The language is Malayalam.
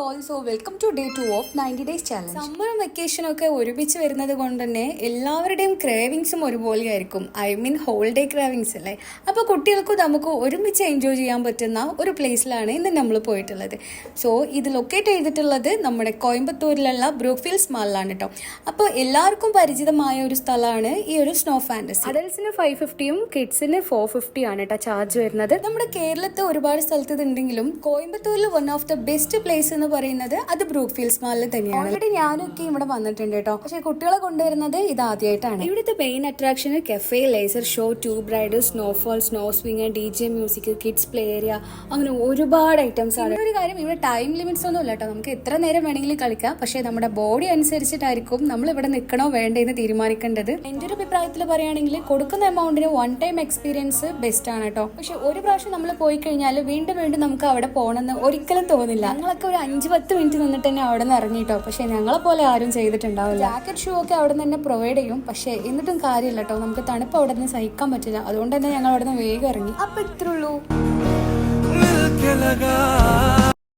Also welcome to day two of ninety days challenge സമ്മറും വെക്കേഷനും ഒക്കെ ഒരുമിച്ച് വരുന്നത് കൊണ്ട് തന്നെ എല്ലാവരുടെയും ക്രേവിങ്സും ഒരുപോലെയായിരിക്കും ഐ മീൻ ഹോളിഡേ ക്രേവിങ്സ് അല്ലേ? അപ്പോൾ കുട്ടികൾക്കും നമുക്ക് ഒരുമിച്ച് എൻജോയ് ചെയ്യാൻ പറ്റുന്ന ഒരു പ്ലേസിലാണ് ഇന്ന് നമ്മൾ പോയിട്ടുള്ളത്. സോ ഇത് ലൊക്കേറ്റ് ചെയ്തിട്ടുള്ളത് നമ്മുടെ കോയമ്പത്തൂരിലുള്ള ബ്രൂക്ക്ഫീൽഡ്സ് മാളിലാണ് കേട്ടോ അപ്പോൾ എല്ലാവർക്കും പരിചിതമായ ഒരു സ്ഥലമാണ് ഈ ഒരു സ്നോ ഫാന്റസി അഡൽസിന് ഫൈവ് ഫിഫ്റ്റിയും കിഡ്സിന് ഫോർ ഫിഫ്റ്റി ആണ് കേട്ടോ ചാർജ് വരുന്നത്. നമ്മുടെ കേരളത്തിൽ ഒരുപാട് സ്ഥലത്ത് ഇതുണ്ടെങ്കിലും കോയമ്പത്തൂരിൽ one of the best place എന്ന് പറയുന്നത് അത് ബ്രൂക്ക് ഫീൽഡ്സ് മാളിൽ തന്നെയാണ്. ഓൾറെഡി ഞാനൊക്കെ ഇവിടെ വന്നിട്ടുണ്ട് കേട്ടോ പക്ഷെ കുട്ടികളെ കൊണ്ടുവരുന്നത് ഇത് ആദ്യമായിട്ടാണ് ഇവിടുത്തെ main attraction cafe laser show tube ride snowfall snow swing D J music kids play area അങ്ങനെ ഒരുപാട് ഐറ്റംസ് ആണ്. ഒരു കാര്യം ഇവിടെ ടൈം ലിമിറ്റ്സ് ഒന്നും ഇല്ല കേട്ടോ നമുക്ക് എത്ര നേരം വേണമെങ്കിലും കളിക്കാം. പക്ഷെ നമ്മുടെ ബോഡി അനുസരിച്ചിട്ടായിരിക്കും നമ്മൾ ഇവിടെ നിൽക്കണോ വേണ്ടെന്ന് തീരുമാനിക്കേണ്ടത്. എന്റെ ഒരു അഭിപ്രായത്തിൽ പറയുകയാണെങ്കിൽ കൊടുക്കുന്ന എമൗണ്ടിന് വൺ ടൈം എക്സ്പീരിയൻസ് ബെസ്റ്റ് ആണ് കേട്ടോ പക്ഷെ ഒരു പ്രാവശ്യം നമ്മൾ പോയി കഴിഞ്ഞാൽ വീണ്ടും വീണ്ടും നമുക്ക് അവിടെ പോകണമെന്ന് ഒരിക്കലും തോന്നില്ല. ഞങ്ങളൊക്കെ ഒരു അഞ്ച് പത്ത് മിനിറ്റ് നിന്നിട്ട് തന്നെ അവിടെ നിന്ന് ഇറങ്ങിട്ടോ. പക്ഷേ ഞങ്ങളെ പോലെ ആരും ചെയ്തിട്ടുണ്ടാവില്ല. ജാക്കറ്റ് ഷൂ ഒക്കെ അവിടെ നിന്ന് തന്നെ പ്രൊവൈഡ് ചെയ്യും. പക്ഷേ എന്നിട്ടും കാര്യമില്ല കേട്ടോ നമുക്ക് തണുപ്പ് അവിടെ നിന്ന് സഹിക്കാൻ പറ്റില്ല. അതുകൊണ്ട് തന്നെ ഞങ്ങൾ അവിടെ നിന്ന് വേഗം ഇറങ്ങി. അപ്പം ഇത്രയുള്ളൂ